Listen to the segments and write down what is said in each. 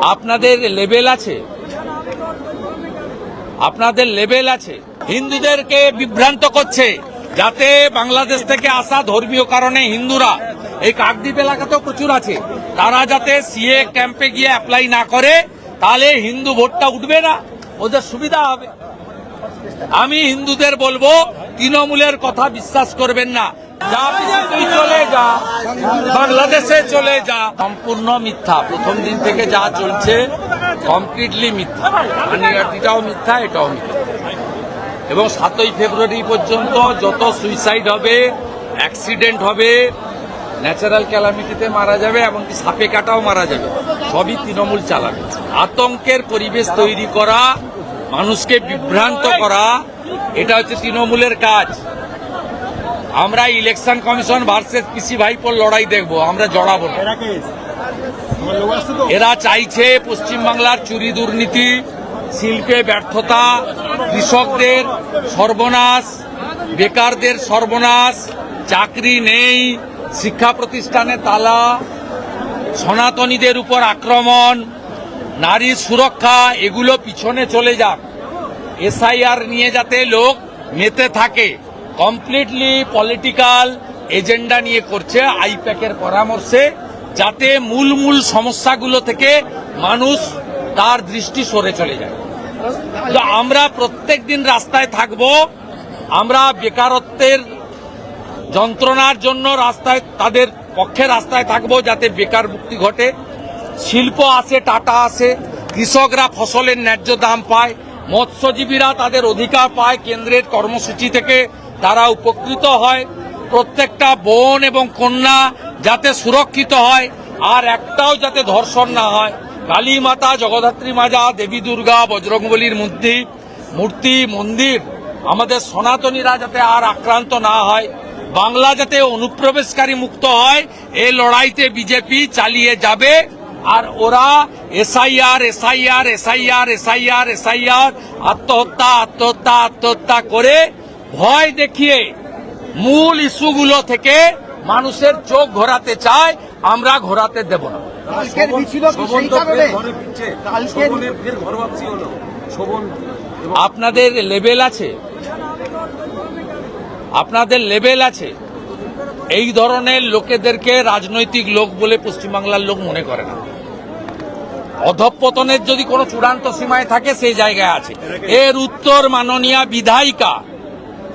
আপনাদের লেভেল আছে। আপনাদের লেভেল আছে। হিন্দুদেরকে বিভ্রান্ত করছে, যাতে বাংলাদেশ থেকে আসা ধর্মীয় কারণে হিন্দুরা, এই কাকদ্বীপ এলাকাতেও প্রচুর আছে। তারা যাতে সিএ ক্যাম্পে গিয়ে অ্যাপ্লাই না করে, তাহলে হিন্দু ভোটটা উঠবে না। ওদের সুবিধা হবে। আমি হিন্দুদের বলব, তৃণমূলের কথা বিশ্বাস করবেন না। যা চলে যা, বাংলাদেশে চলে যা। সম্পূর্ণ মিথ্যা। প্রথম দিন থেকে যা চলছে কমপ্লিটলি মিথ্যা। আনিয়াটিটাও মিথ্যা, এটাও মিথ্যা। এবং সাতই ফেব্রুয়ারি পর্যন্ত যত সুইসাইড হবে অ্যাক্সিডেন্ট হবে ন্যাচারাল ক্যালামিটিতে মারা যাবে, এমনকি সাপে কাটাও মারা যাবে। সবই তৃণমূল চালাবে। আতঙ্কের পরিবেশ তৈরি করা, মানুষকে বিভ্রান্ত করা, এটা হচ্ছে তৃণমূলের কাজ। আমরা ইলেকশন কমিশন ভার্সেস পিসি ভাইপোর লড়াই দেখব আমরা জড়াবো না। এরা চাইছে পশ্চিমবাংলার চুরি দুর্নীতি শিল্পে ব্যর্থতা কৃষকদের সর্বনাশ বেকারদের সর্বনাশ চাকরি নেই শিক্ষা প্রতিষ্ঠানে তালা সনাতনীদের উপর আক্রমণ নারীর সুরক্ষা এগুলো পিছনে চলে যাক। এসআইআর নিয়ে যাতে লোক মেতে থাকে। কমপ্লিটলি পলিটিক্যাল এজেন্ডা নিয়ে করছে আইপ্যাকের পরামর্শে, যাতে মূল মূল সমস্যাগুলো থেকে মানুষ তার দৃষ্টি সরে চলে যায়। তো আমরা প্রত্যেক দিন রাস্তায় থাকব, আমরা বেকারত্বের যন্ত্রণার জন্য রাস্তায়, তাদের পক্ষে রাস্তায় থাকব যাতে বেকার মুক্তি ঘটে। শিল্প আসে টাটা আসে কৃষকরা ফসলের ন্যায্য দাম পায়, মৎস্যজীবীরা তাদের অধিকার পায়, কেন্দ্রের কর্মসূচি থেকে তারা উপকৃত হয়। প্রত্যেকটা বোন এবং কন্যা যাতে সুরক্ষিত হয় আর একটাও যাতে ধর্ষণ না হয়। কালী মাতা জগদ্ধাত্রী মাজা, দেবী দুর্গা, বজরংবলীর মূর্তি মূর্তি, মন্দির আমাদের সনাতনীরা যাতে আর আক্রান্ত না হয়। বাংলা যাতে অনুপ্রবেশকারী মুক্ত হয় এই লড়াইতে বিজেপি চালিয়ে যাবে আর ওরা SIR SIR SIR SIR SIR, আত্মহত্যা আত্মহত্যা আত্মহত্যা করে ভয় দেখিয়ে মূল ইস্যুগুলো থেকে মানুষের চোখ ঘোরাতে চায় আমরা ঘোরাতে দেব না। আপনাদের লেভেল আছে। আপনাদের লেভেল আছে। এই ধরনের লোকেদেরকে রাজনৈতিক লোক বলে পশ্চিমবাংলার লোক মনে করে না। অধঃপতনের যদি কোনো চূড়ান্ত সীমায় থাকে সেই জায়গায় আছে। এর উত্তর মাননীয় বিধায়িকা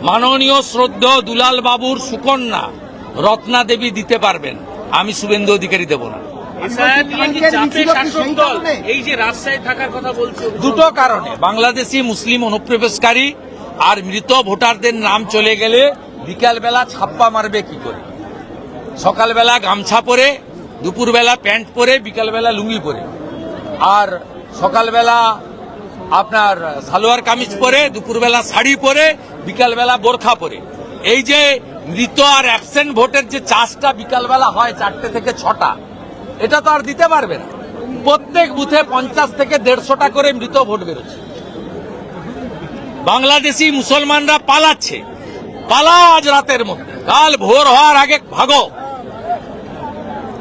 মাননীয় শ্রদ্ধ দুলাল বাবুর সুকন্যা রত্না দেবী দিতে পারবেন। আমি শুভেন্দু অধিকারী দেব না। দুটো কারণে। বাংলাদেশি মুসলিম অনুপ্রবেশকারী আর মৃত ভোটারদের নাম চলে গেলে বিকালবেলা ছাপ্পা মারবে কি করে? সকালবেলা গামছা পরে দুপুরবেলা প্যান্ট পরে বিকালবেলা লুঙ্গি পরে। আর সকালবেলা আপনার সালোয়ার কামিজ পরে, দুপুরবেলা শাড়ি পরে, বিকালবেলা বোরখা পরে। এই যে মৃত আর অ্যাবসেন্ট ভোটের যে চাষটা বিকালবেলা হয় চারটে থেকে ছটা, এটা তো আর দিতে পারবে না। প্রত্যেক বুথে পঞ্চাশ থেকে দেড়শোটা করে মৃত ভোট বেরোচ্ছে। বাংলাদেশি মুসলমানরা পালাচ্ছে। পালাও আজ রাতের মধ্যে। কাল ভোর হওয়ার আগে ভাগো।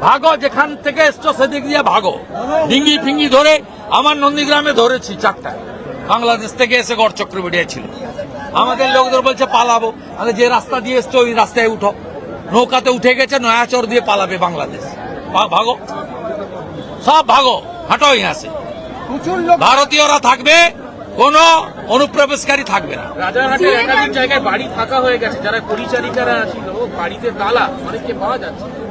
ভাগো, যেখান থেকে এসছো সেদিক দিয়ে ভাগো। ডিঙ্গি ফিঙ্গি ধরে আমার নন্দীগ্রামে ধরেছি চারটা। বাংলাদেশ থেকে এসে গড় চক্রবর্তী ছিল আমাদের লোকদের বলছে পালাবো। আরে যে রাস্তা দিয়ে এসছো ওই রাস্তায় উঠো। নৌকাতে উঠে গেছে নয়াচর দিয়ে পালাবে বাংলাদেশ। ভা- ভাগো। সব ভাগো হাঁটো আসে প্রচুর ভারতীয়রা থাকবে কোনো অনুপ্রবেশকারী থাকবে না। রাজারহাটের একাধিক জায়গায় বাড়ি ফাঁকা হয়ে গেছে। যারা পরিচারিকারা ছিল বাড়িতে তালা অনেককে পাওয়া যাচ্ছে। না।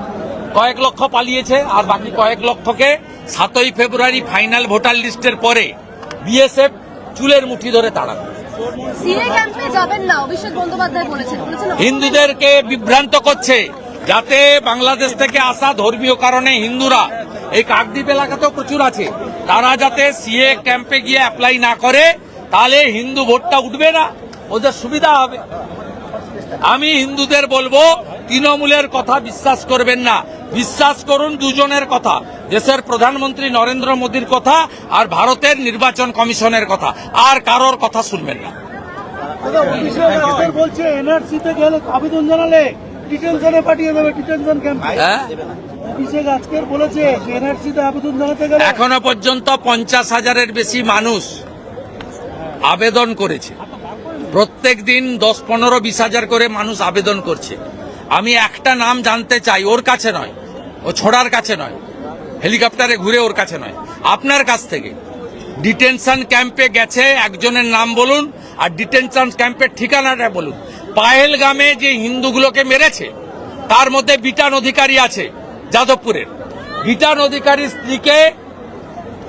কয়েক লক্ষ পালিয়েছে আর বাকি কয়েক লক্ষকে সাতই ফেব্রুয়ারি ফাইনাল ভোটার লিস্টের পরে বিএসএফ চুলের মুঠি ধরে তাড়াবে। হিন্দুদেরকে বিভ্রান্ত করছে যাতে বাংলাদেশ থেকে আসা ধর্মীয় কারণে হিন্দুরা এই কাকদ্বীপ এলাকাতেও প্রচুর আছে তারা যাতে সিএ ক্যাম্পে গিয়ে অ্যাপ্লাই না করে তাহলে হিন্দু ভোটটা উঠবে না ওদের সুবিধা হবে। আমি হিন্দুদের বলব তৃণমূলের কথা বিশ্বাস করবেন না। বিশ্বাস করুন দুজনের কথা। দেশের প্রধানমন্ত্রী নরেন্দ্র মোদীর কথা আর ভারতের নির্বাচন কমিশনের কথা। আর কারোর কথা শুনবেন না। হ্যাঁ? এখনও পর্যন্ত পঞ্চাশ হাজারের বেশি মানুষ আবেদন করেছে। প্রত্যেক দিন দশ, পনেরো, বিশ হাজার করে মানুষ আবেদন করছে। আমি একটা নাম জানতে চাই, ওর কাছে নয়। ও ছোড়ার কাছে নয়। হেলিকপ্টারে ঘুরে ওর কাছে নয়। আপনার কাছ থেকে। ডিটেনশন ক্যাম্পে গেছে, একজনের নাম বলুন, আর ডিটেনশন ক্যাম্পের ঠিকানাটা বলুন। পায়েলগামে যে হিন্দুগুলোকে মেরেছে, তার মধ্যে বিটান অধিকারী আছে, যাদবপুরের। বিটান অধিকারীর স্ত্রীকে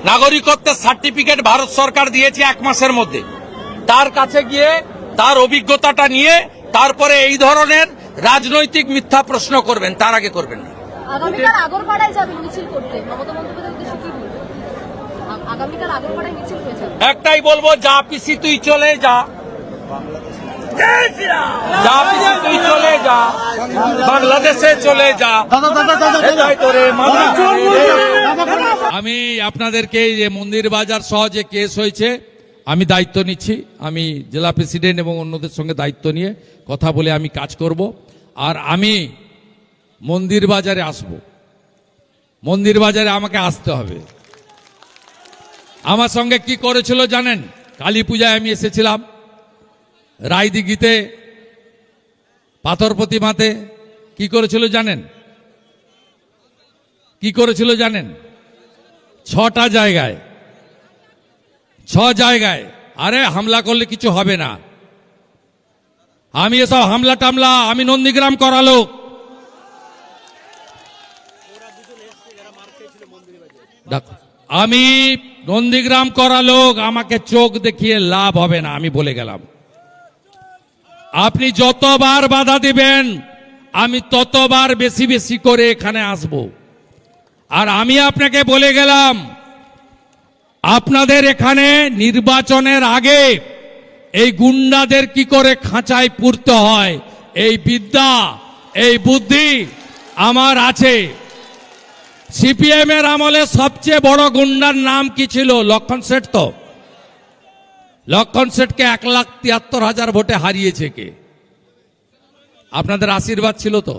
নাগরিকত্বের সার্টিফিকেট ভারত সরকার দিয়েছে এক মাসের মধ্যে। তার কাছে গিয়ে তার অভিজ্ঞতাটা নিয়ে, তারপরে এই ধরনের রাজনৈতিক মিথ্যা প্রশ্ন করবেন তার আগে করবেন না। একটাই বলব যা পিসি তুই চলে যা। যা পিসি তুই চলে যা। বাংলাদেশে চলে যা। মানা। আমি আপনাদেরকে যে মন্দির বাজার সহ যে কেস হয়েছে। আমি দায়িত্ব নিচ্ছি। আমি জেলা প্রেসিডেন্ট এবং অন্যদের সঙ্গে দায়িত্ব নিয়ে কথা বলে আমি কাজ করব। আর আমি মন্দির বাজারে আসব। মন্দির বাজারে আমাকে আসতে হবে। আমার সঙ্গে কি করেছিল জানেন? কালী পূজায় আমি এসেছিলাম। রায়দিঘিতে পাথর প্রতিমাতে কি করেছিল জানেন? কি করেছিল জানেন? ছটা জায়গায় ছ জায়গায়। আরে, হামলা করলে কিছু হবে না। আমি এসব হামলা টামলা আমি নন্দীগ্রাম করালো। আমি নন্দীগ্রাম করা লোক, আমাকে চোখ দেখিয়ে লাভ হবে না, আমি বলে গেলাম। আপনি যতবার বাধা দিবেন, আমি ততবার বেশি বেশি করে এখানে আসব। আর আমি আপনাকে বলে গেলাম আপনাদের এখানে নির্বাচনের আগে এই গুন্ডাদের কি করে খাঁচায় পুরতে হয়? এই বিদ্যা, এই বুদ্ধি আমার আছে। সিপিএম এর আমলে সবচেয়ে বড় গুন্ডার নাম কি ছিল? লক্ষণ শেঠ তো। লক্ষণ শেঠকে এক লাখ তিয়াত্তর হাজার ভোটে হারিয়েছে কে? আপনাদের আশীর্বাদ ছিল তো।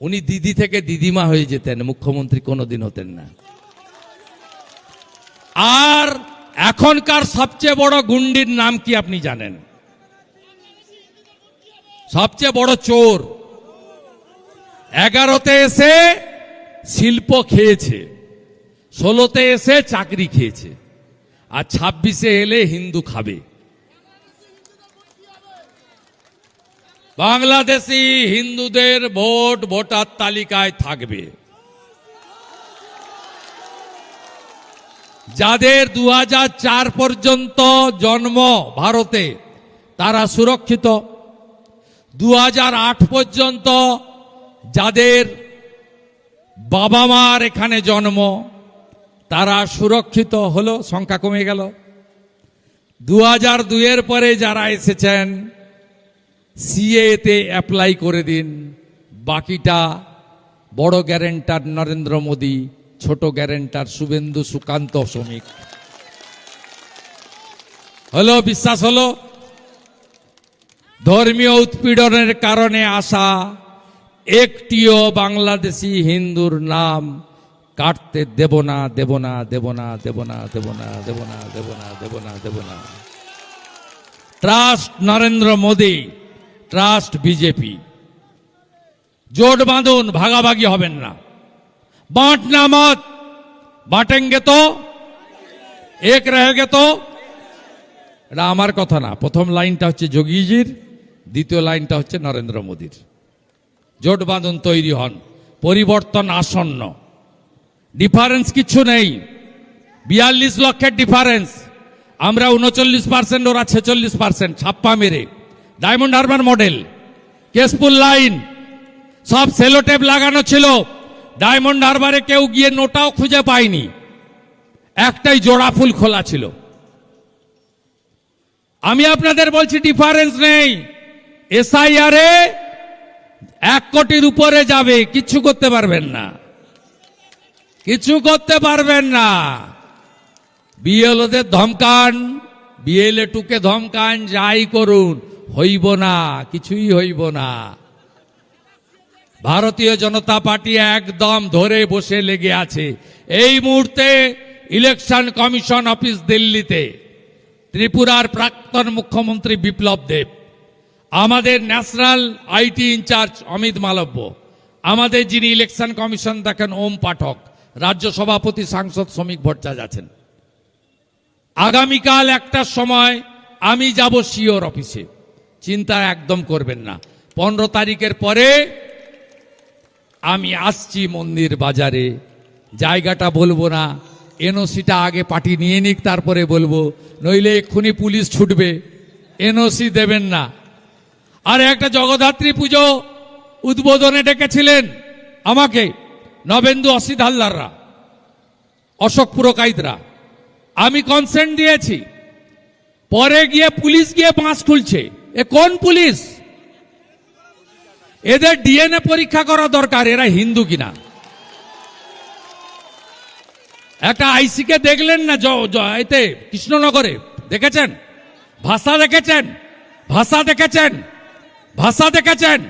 উনি দিদি থেকে দিদিমা হয়ে যেতেন, মুখ্যমন্ত্রী কোনোদিন হতেন না। আর এখনকার সবচেয়ে বড় গুন্ডির নাম কি আপনি জানেন? সবচেয়ে বড় চোর। এগারোতে এসে শিল্প খেয়েছে, ষোলোতে এসে চাকরি খেয়েছে, আর ছাব্বিশে এলে হিন্দু খাবে। বাংলাদেশি হিন্দুদের ভোট, ভোটার তালিকায় থাকবে। যাদের দু পর্যন্ত জন্ম ভারতে, তারা সুরক্ষিত। দু পর্যন্ত যাদের বাবা মার এখানে জন্ম, তারা সুরক্ষিত হলো, সংখ্যা কমে গেল। দু হাজার দুইয়ের পরে যারা এসেছেন, সিএতে অ্যাপ্লাই করে দিন। বাকিটা বড় গ্যারেন্টার নরেন্দ্র মোদী ছোট গ্যারেন্টার শুভেন্দু সুকান্ত শ্রমিক। হলো, বিশ্বাস হলো? ধর্মীয় উৎপীড়নের কারণে আসা একটিও বাংলাদেশি হিন্দুর নাম কাটতে দেব না দেব না দেব না দেব না দেব না দেব না দেব না দেব না দেব না। Trust Narendra Modi trust BJP. জোট বাঁধুন, ভাগাভাগি হবেন না। बांटना मत বাটেঙ্গে তো এক রহেগে তো এটা আমার কথা না প্রথম লাইনটা হচ্ছে যোগীজির দ্বিতীয় লাইনটা হচ্ছে নরেন্দ্র মোদীর জোট বাঁধন তৈরি হন পরিবর্তন আসন্ন ডিফারেন্স কিছু নেই বিয়াল্লিশ লক্ষের ডিফারেন্স আমরা উনচল্লিশ পার্সেন্ট ওরা ছেচল্লিশ পার্সেন্ট ছাপ্পা মেরে diamond Harbour model Keshpur line সব সেলোটেপ লাগানো ছিল ডায়মন্ড হারবারে কেউ গিয়ে নোটাও খুঁজে পায়নি। একটাই জোড়া ফুল খোলা ছিল। আমি আপনাদের বলছি ডিফারেন্স নেই। এসআইআরে এক কোটির উপরে যাবে কিছু করতে পারবেন না। কিছু করতে পারবেন না। বিএলওদের ধমকান বিএলএ টুকে ধমকান, যাই করুন, হইব না, কিছুই হইব না। ভারতীয় জনতা পার্টি একদম ধরে বসে লেগে আছে। এই মুহূর্তে ইলেকশন কমিশন অফিস দিল্লিতে, ত্রিপুরার প্রাক্তন মুখ্যমন্ত্রী বিপ্লব দেব, আমাদের national IT in-charge Amit Malviya, আমাদের যিনি ইলেকশন কমিশন দেখেন ওম পাঠক, রাজ্য সভাপতি সাংসদ শ্রমিক ভট্টাচার্য। আছেন আগামীকাল একটার সময় আমি যাব সিওর অফিসে। চিন্তা একদম করবেন না। পনেরো তারিখের পরে আমি আসছি মন্দির বাজারে। জায়গাটা বলব না। এনওসিটা আগে পার্টি নিয়ে নিক, তারপরে বলব। নইলে এক্ষুনি পুলিশ ছুটবে। এনওসি দেবেন না। আর একটা জগদ্ধাত্রী পুজো উদ্বোধনে ডেকেছিলেন আমাকে, নবেন্দু অসিত হালদাররা, অশোক পুরকাইতরা। আমি কনসেন্ট দিয়েছি। পরে গিয়ে পুলিশ গিয়ে বাঁশ খুলছে। এ কোন পুলিশ? এদের ডিএনএ পরীক্ষা করা দরকার, এরা হিন্দু কিনা? একটা আইসিকে দেখলেন না এতে, কৃষ্ণনগরে? দেখেছেন? ভাষা দেখেছেন? ভাষা দেখেছেন? ভাষা দেখেছেন?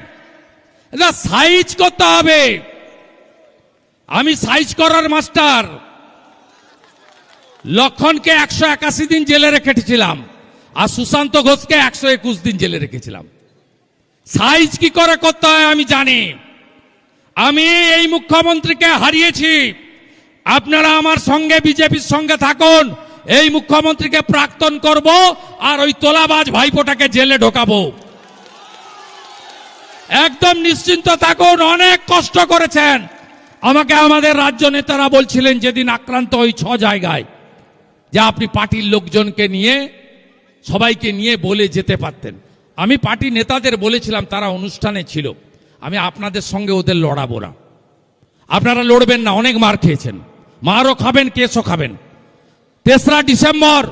এটা সাইজ করতে হবে। আমি সাইজ করার মাস্টার। লক্ষণকে একশো একাশি দিন জেলে রেখেছিলাম, আর সুশান্ত ঘোষকে একশো একুশ দিন জেলে রেখেছিলাম। সাইজ কি করে করতে হয় আমি জানি। আমি এই মুখ্যমন্ত্রীকে হারিয়েছি। আপনারা আমার সঙ্গে, বিজেপির সঙ্গে থাকুন। এই মুখ্যমন্ত্রীকে প্রাক্তন করব আর ওই তোলাবাজ ভাইপোটাকে জেলে ঢোকাবো। একদম নিশ্চিন্ত থাকুন, অনেক কষ্ট করেছেন। আমাকে আমাদের রাজ্য নেতারা বলছিলেন যেদিন আক্রান্ত ওই ছ জায়গায়, যে আপনি পার্টির লোকজনকে নিয়ে, সবাইকে নিয়ে বলে যেতে পারতেন। আমি পার্টি নেতাদের বলেছিলাম তারা অনুষ্ঠানে ছিল। আমি আপনাদের সঙ্গে ওদের লড়াবো না। আপনারা লড়বেন না, অনেক মার খেয়েছেন। মারও খাবেন, কেসও খাবেন। তেসরা ডিসেম্বর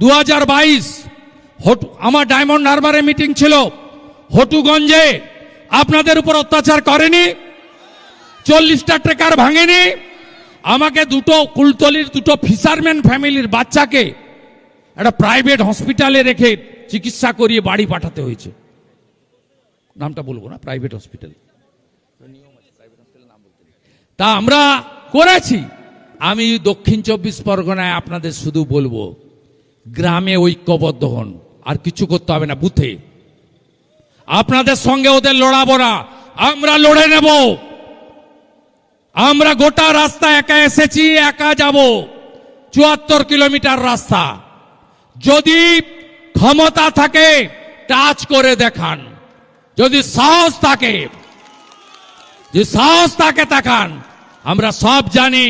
দু হাজার বাইশ আমার ডায়মন্ড হারবারে মিটিং ছিল। হটুগঞ্জে আপনাদের উপর অত্যাচার করেনি, চল্লিশটা ট্রেকার ভাঙেনি। আমাকে দুটো কুলতলির, দুটো ফিশারম্যান ফ্যামিলির বাচ্চাকে একটা প্রাইভেট হসপিটালে রেখে চিকিৎসা করিয়ে বাড়ি পাঠাতে হয়েছে। নামটা বলব না প্রাইভেট হসপিটাল তা আমরা করেছি। আমি দক্ষিণ চব্বিশ পরগনায় আপনাদের শুধু বলব, গ্রামে ঐক্যবদ্ধ হন, আর কিছু করতে হবে না, বুথে। আপনাদের সঙ্গে ওদের লড়াবো না, আমরা লড়ে নেব। আমরা গোটা রাস্তা একা এসেছি, একা যাব। চুয়াত্তর কিলোমিটার রাস্তা। যদি ক্ষমতা থাকে, টাচ করে দেখান। যদি সাহস থাকে যে সাহস তাকে তাকান আমরা সব জানি,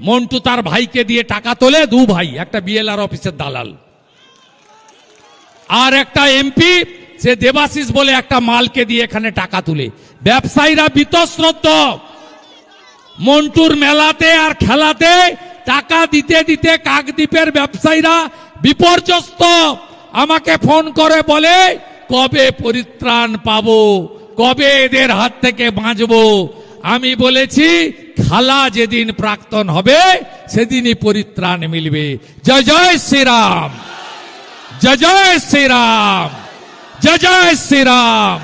মন্টু তার ভাইকে দিয়ে টাকা তোলে, দু ভাই, একটা বিএলআর অফিসের দালাল। আর একটা এমপি, সে দেবাশিস বলে একটা মালকে দিয়ে এখানে টাকা তুলে। ব্যবসায়ীরা বিতশ্রদ্ধ মন্টুর মেলাতে আর খেলাতে টাকা দিতে দিতে কাকদ্বীপের ব্যবসায়ীরা বিপর্যস্ত। আমাকে ফোন করে বলে, কবে পরিত্রাণ পাব? কবে এদের হাত থেকে বাঁচবো? আমি বলেছি, খালা যেদিন প্রাক্তন হবে, সেদিনই পরিত্রাণ মিলবে। জয় জয় শ্রীরাম। জয় জয় শ্রীরাম। জয় জয় শ্রীরাম।